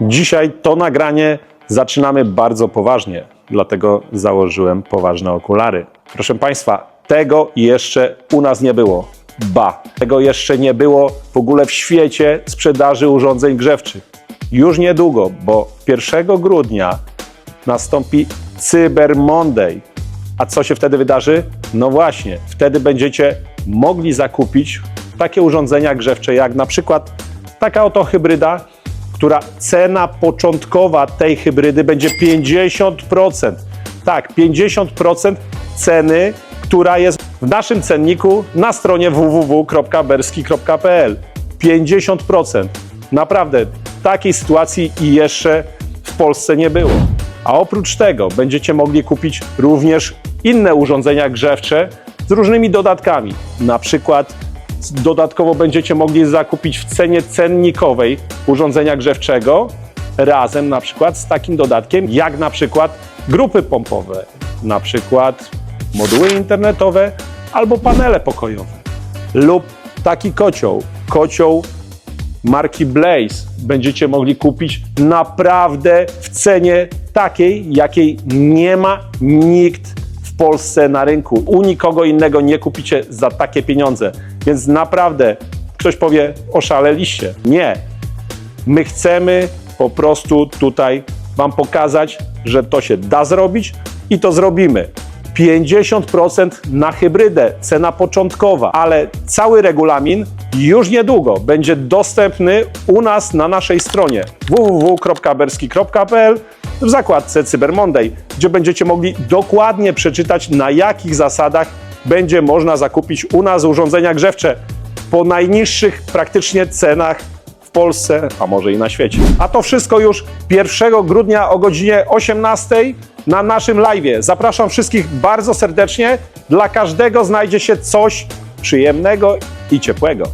Dzisiaj to nagranie zaczynamy bardzo poważnie, dlatego założyłem poważne okulary. Proszę Państwa, tego jeszcze u nas nie było. Ba, tego jeszcze nie było w ogóle w świecie sprzedaży urządzeń grzewczych. Już niedługo, bo 1 grudnia nastąpi Cyber Monday. A co się wtedy wydarzy? No właśnie, wtedy będziecie mogli zakupić takie urządzenia grzewcze, jak na przykład taka oto hybryda, która cena początkowa tej hybrydy będzie 50%. Tak, 50% ceny, która jest w naszym cenniku na stronie www.berski.pl. 50%. Naprawdę, takiej sytuacji i jeszcze w Polsce nie było. A oprócz tego będziecie mogli kupić również inne urządzenia grzewcze z różnymi dodatkami. Na przykład dodatkowo będziecie mogli zakupić w cenie cennikowej urządzenia grzewczego razem na przykład z takim dodatkiem jak na przykład grupy pompowe, na przykład moduły internetowe albo panele pokojowe lub taki kocioł, kocioł marki Blaze będziecie mogli kupić naprawdę w cenie takiej, jakiej nie ma nikt w Polsce na rynku. U nikogo innego nie kupicie za takie pieniądze. Więc naprawdę ktoś powie, oszaleliście. Nie. My chcemy po prostu tutaj Wam pokazać, że to się da zrobić i to zrobimy. 50% na hybrydę, cena początkowa, ale cały regulamin już niedługo będzie dostępny u nas na naszej stronie www.berski.pl w zakładce Cyber Monday, gdzie będziecie mogli dokładnie przeczytać na jakich zasadach będzie można zakupić u nas urządzenia grzewcze po najniższych praktycznie cenach Polsce, a może i na świecie. A to wszystko już 1 grudnia o godzinie 18 na naszym live. Zapraszam wszystkich bardzo serdecznie. Dla każdego znajdzie się coś przyjemnego i ciepłego.